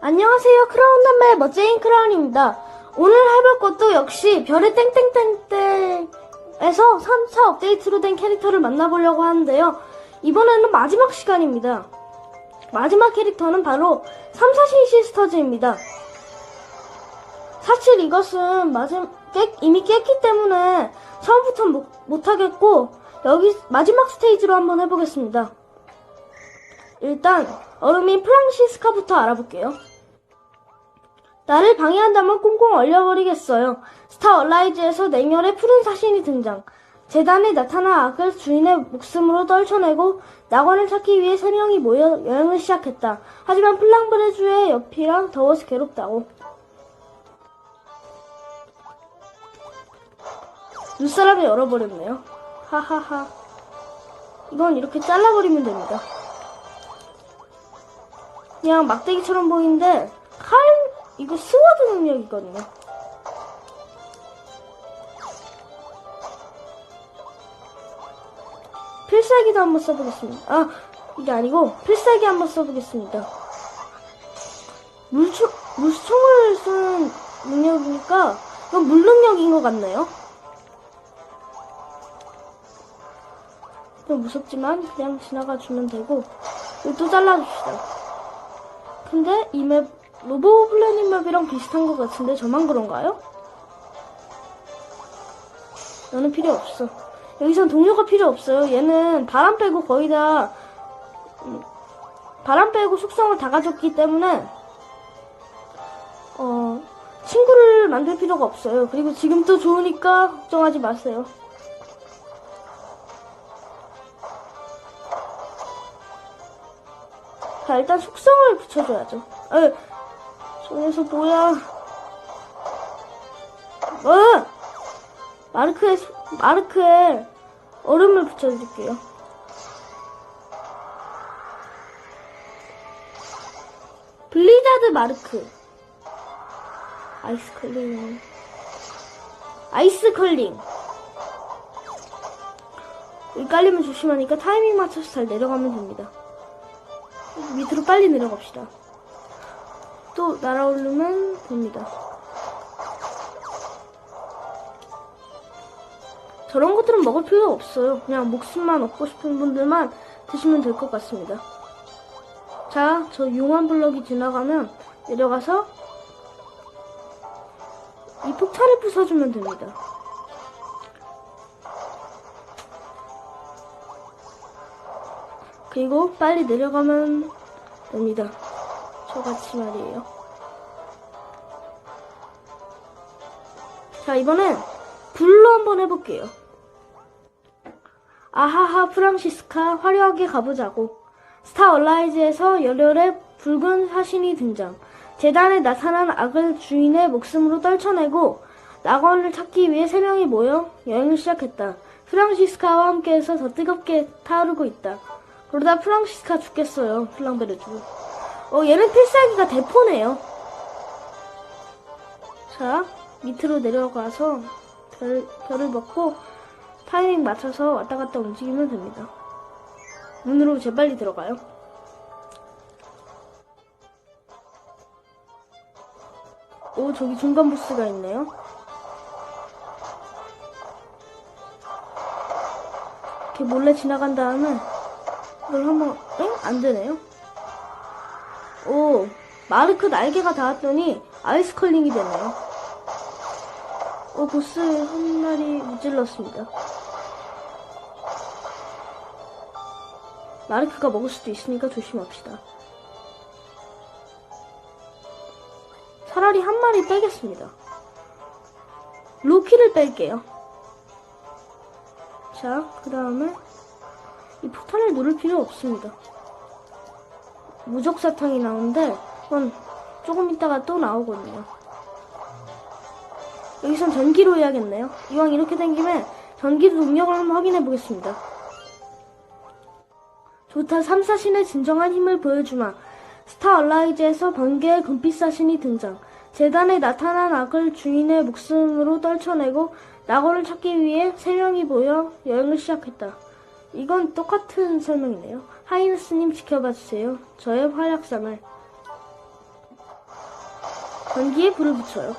안녕하세요. 크라운 남매의 멋쟁이 크라운입니다. 오늘 해볼 것도 역시 별의 땡땡땡땡에서 3차 업데이트로 된 캐릭터를 만나보려고 하는데요. 이번에는 마지막 시간입니다. 마지막 캐릭터는 바로 3사신 시스터즈입니다. 사실 이것은 마지, 깨, 이미 깼기 때문에 처음부터 못, 못하겠고 여기 마지막 스테이지로 한번 해보겠습니다. 일단 얼음인 프랑시스카부터 알아볼게요. 나를 방해한다면 꽁꽁 얼려버리겠어요. 스타 얼라이즈에서 냉혈의 푸른 사신이 등장. 재단에 나타난 악을 주인의 목숨으로 떨쳐내고 낙원을 찾기 위해 세 명이 모여 여행을 시작했다. 하지만 플랑브레주의 옆이랑 더워서 괴롭다고. 눈사람이 열어버렸네요. 하하하. 이건 이렇게 잘라버리면 됩니다. 그냥 막대기처럼 보이는데 칼 이거 스워드 능력이거든요. 필살기도 한번 써보겠습니다. 아 이게 아니고 필살기 한번 써보겠습니다. 물총 물총을 쓰는 능력이니까 이건 물 능력인 것 같네요. 좀 무섭지만 그냥 지나가 주면 되고 또 잘라줍시다. 근데 이 맵 로보 플래닛 맵이랑 비슷한 것 같은데 저만 그런가요? 너는 필요 없어. 여기선 동료가 필요 없어요. 얘는 바람 빼고 거의 다 음, 바람 빼고 숙성을 다 가졌기 때문에 어 친구를 만들 필요가 없어요. 그리고 지금 또 좋으니까 걱정하지 마세요. 자, 일단 속성을 붙여줘야죠. 에, 저 녀석 뭐야? 어! 마르크에, 소- 마르크에 얼음을 붙여줄게요. 블리자드 마르크. 아이스 컬링. 아이스 컬링. 깔리면 조심하니까 타이밍 맞춰서 잘 내려가면 됩니다. 밑으로 빨리 내려갑시다. 또 날아오르면 됩니다. 저런 것들은 먹을 필요 없어요. 그냥 목숨만 얻고 싶은 분들만 드시면 될 것 같습니다. 자, 저 용암 블럭이 지나가면 내려가서 이 폭탄을 부숴주면 됩니다. 그리고 빨리 내려가면 됩니다. 저같이 말이에요. 자, 이번엔 불로 한번 해볼게요. 아하하 프랑시스카 화려하게 가보자고. 스타 얼라이즈에서 열혈의 붉은 사신이 등장. 재단에 나타난 악을 주인의 목숨으로 떨쳐내고 낙원을 찾기 위해 세 명이 모여 여행을 시작했다. 프랑시스카와 함께해서 더 뜨겁게 타오르고 있다. 그러다 프랑시스카 죽겠어요. 플랑베르주. 어, 얘는 필살기가 대포네요. 자, 밑으로 내려가서 별, 별을 먹고 타이밍 맞춰서 왔다 갔다 움직이면 됩니다. 문으로 재빨리 들어가요. 오, 저기 중간 보스가 있네요. 이렇게 몰래 지나간 다음에 이걸 한번, 엥? 안 되네요. 오, 마르크 날개가 닿았더니 아이스 컬링이 되네요. 오, 보스 한 마리 무찔렀습니다. 마르크가 먹을 수도 있으니까 조심합시다. 차라리 한 마리 빼겠습니다. 로키를 뺄게요. 자, 그 다음에 이 폭탄을 누를 필요 없습니다. 무적 사탕이 나오는데 그건 조금 있다가 또 나오거든요. 여기선 전기로 해야겠네요. 이왕 이렇게 된 김에 전기 동력을 한번 확인해 보겠습니다. 좋다 3사신의 진정한 힘을 보여주마. 스타 얼라이즈에서 번개의 금빛 사신이 등장. 재단에 나타난 악을 주인의 목숨으로 떨쳐내고 낙원을 찾기 위해 세 명이 모여 여행을 시작했다. 이건 똑같은 설명이네요. 하이너스님 지켜봐 주세요. 저의 활약상을. 전기에 불을 붙여요.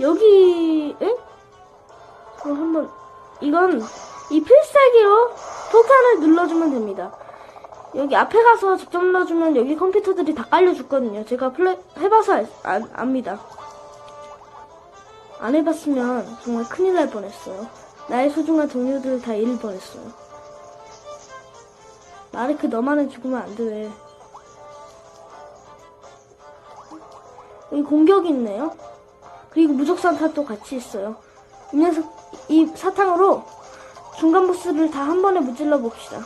여기, 에? 그럼 한번, 이건 이 필살기로 폭탄을 눌러주면 됩니다. 여기 앞에 가서 직접 눌러주면 여기 컴퓨터들이 다 깔려죽거든요. 제가 플레, 해봐서 알- 안- 압니다. 안 해봤으면 정말 큰일 날 뻔했어요. 나의 소중한 동료들 다 뻔했어요. 마르크 너만은 죽으면 안 돼. 여기 공격이 있네요. 그리고 무적산타도 같이 있어요. 이 녀석, 이 사탕으로 중간 보스를 다 한 번에 무찔러 봅시다.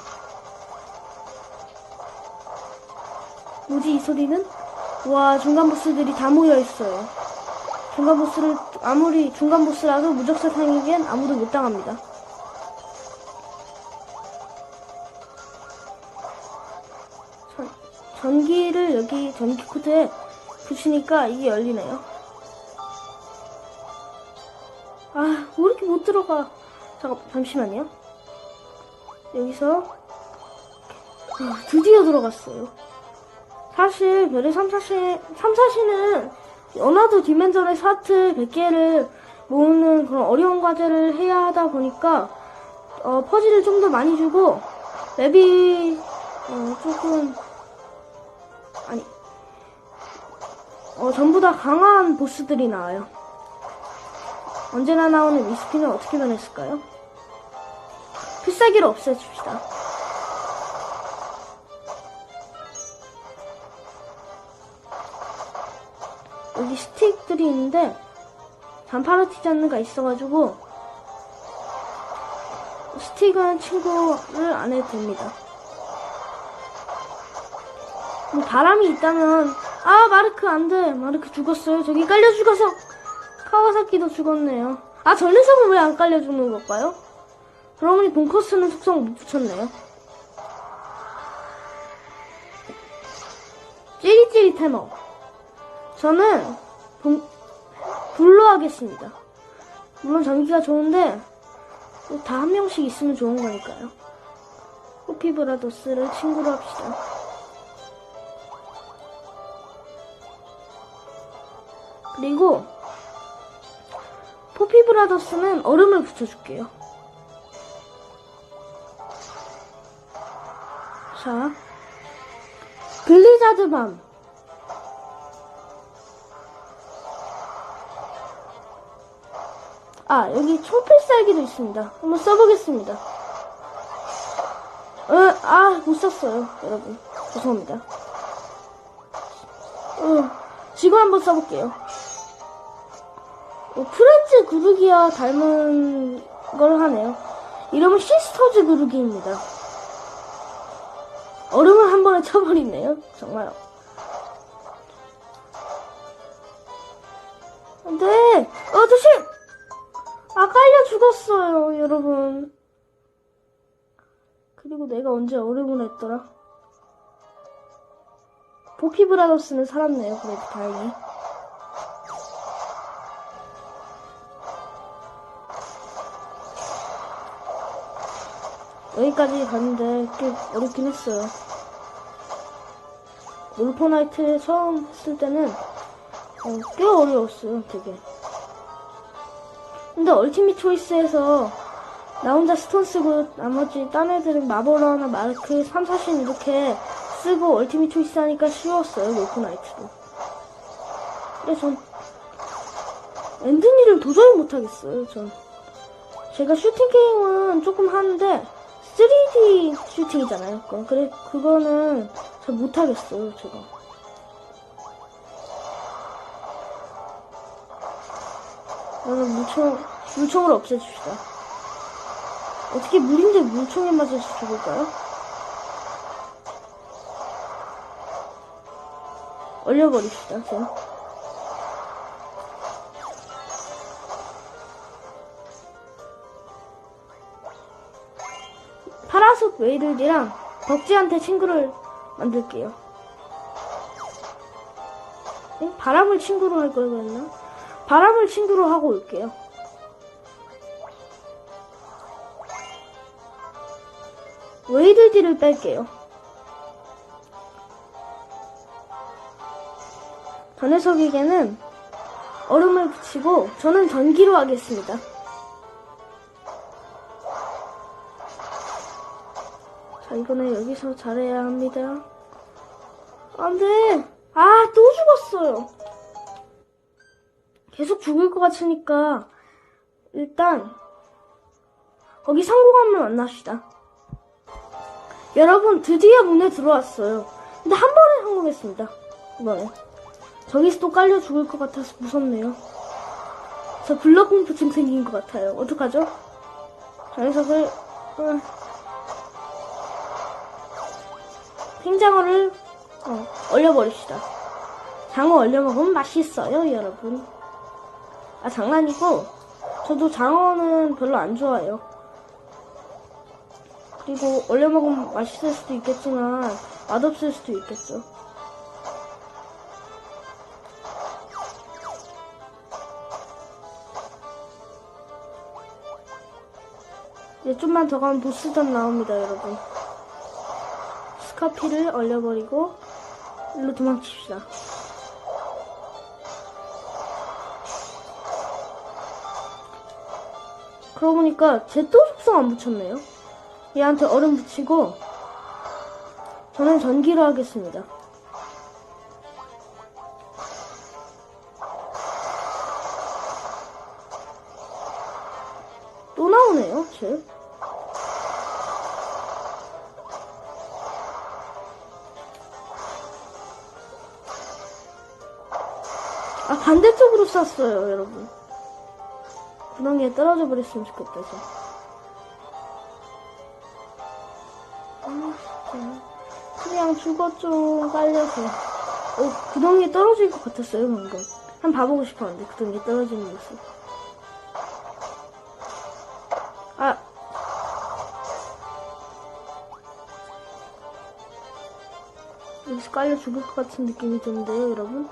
뭐지 이 소리는? 와 중간 보스들이 다 모여 있어요. 중간 보스를 아무리 중간 보스라도 무적사탕이기엔 아무도 못 당합니다. 전, 전기를 여기 전기 코드에 붙이니까 이게 열리네요. 아, 왜 이렇게 못 들어가? 잠깐, 잠시만요. 여기서, 아, 드디어 들어갔어요. 사실, 별의 3, 4시, 3, 4시는 연화도 디멘전의 사트 100개를 모으는 그런 어려운 과제를 해야 하다 보니까, 어, 퍼즐을 좀 더 많이 주고, 맵이, 어, 조금, 아니, 어, 전부 다 강한 보스들이 나와요. 언제나 나오는 위스키는 어떻게 변했을까요? 필살기를 없애줍시다. 여기 스틱들이 있는데 단파르티자는가 있어가지고 스틱은 친구를 안 해도 됩니다. 뭐 바람이 있다면 아 마르크 안돼. 마르크 죽었어요. 저기 깔려 죽어서 카와사키도 죽었네요. 아저 녀석은 왜 안 깔려 죽는 걸까요? 그러고 보니 본커스는 속성 못 붙였네요. 찌릿찌릿 해머 저는 본, 불로 하겠습니다 물론 전기가 좋은데 다 한 명씩 있으면 좋은 거니까요 호피브라더스를 친구로 합시다 그리고 포피 브라더스는 얼음을 붙여줄게요. 자, 블리자드 밤. 아, 여기 총필살기도 있습니다. 한번 써보겠습니다. 어, 아, 못 썼어요, 여러분. 죄송합니다. 어, 지금 한번 써볼게요. 어, 프렌즈 그루기와 닮은 걸 하네요. 이름은 시스터즈 그루기입니다. 얼음을 한 번에 쳐버리네요. 정말. 네, 어, 조심! 아, 깔려 죽었어요, 여러분. 그리고 내가 언제 얼음을 했더라? 보피 브라더스는 살았네요, 그래도 다행히. 여기까지 갔는데 꽤 어렵긴 했어요. 롤포나이트 처음 했을 때는 어, 꽤 어려웠어요, 되게. 근데 얼티밋 초이스에서 나 혼자 스톤 쓰고 나머지 딴 애들은 마버러나 마르크 3, 4신 이렇게 쓰고 얼티밋 초이스 하니까 쉬웠어요, 롤포나이트도. 근데 전 엔드니를 도저히 못하겠어요, 전. 제가 슈팅 게임은 조금 하는데 3D 슈팅이잖아요. 그거. 그래 그거는 잘 못하겠어요, 제가. 나는 물총 물총을 없애줍시다. 어떻게 물인데 물총에 맞아서 죽을까요? 얼려버립시다, 전. 파라솔 웨이들이랑 덕지한테 친구를 만들게요. 에? 바람을 친구로 할 걸 그랬나? 바람을 친구로 하고 올게요. 웨이들디를 뺄게요. 저 녀석에게는 얼음을 붙이고 저는 전기로 하겠습니다. 자, 이번에 여기서 잘해야 합니다. 안 돼! 아, 또 죽었어요! 계속 죽을 것 같으니까, 일단, 거기 성공하면 만납시다. 여러분, 드디어 문에 들어왔어요. 근데 한 번에 성공했습니다. 이번에. 저기서 또 깔려 죽을 것 같아서 무섭네요. 저 블럭 공포증 생긴 것 같아요. 어떡하죠? 저 녀석을, 어, 팽장어를 어, 얼려버립시다. 장어 얼려먹으면 맛있어요, 여러분. 아, 장난이고, 저도 장어는 별로 안 좋아해요. 그리고 얼려먹으면 맛있을 수도 있겠지만, 맛없을 수도 있겠죠. 이제 좀만 더 가면 보스전 나옵니다, 여러분. 스카피를 얼려버리고 일로 도망칩시다. 그러고 보니까 제또 속성 안 붙였네요. 얘한테 얼음 붙이고 저는 전기로 하겠습니다. 또 나오네요, 쟤. 아, 반대쪽으로 쐈어요, 여러분. 구덩이에 떨어져 버렸으면 좋겠다, 저. 아, 진짜. 그냥 죽었죠, 깔려서. 어, 구덩이에 떨어질 것 같았어요, 방금. 한 번 봐보고 싶었는데, 구덩이에 떨어지는 모습. 아. 여기서 깔려 죽을 것 같은 느낌이 드는데요, 여러분?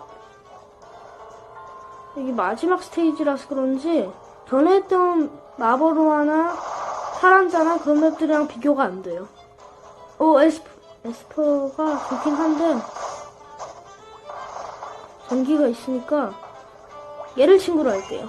이게 마지막 스테이지라서 그런지 전에 했던 마버로아나 사란자나 그런 맵들이랑 비교가 안 돼요. 오 에스퍼 에스퍼가 좋긴 한데 전기가 있으니까 얘를 친구로 할게요.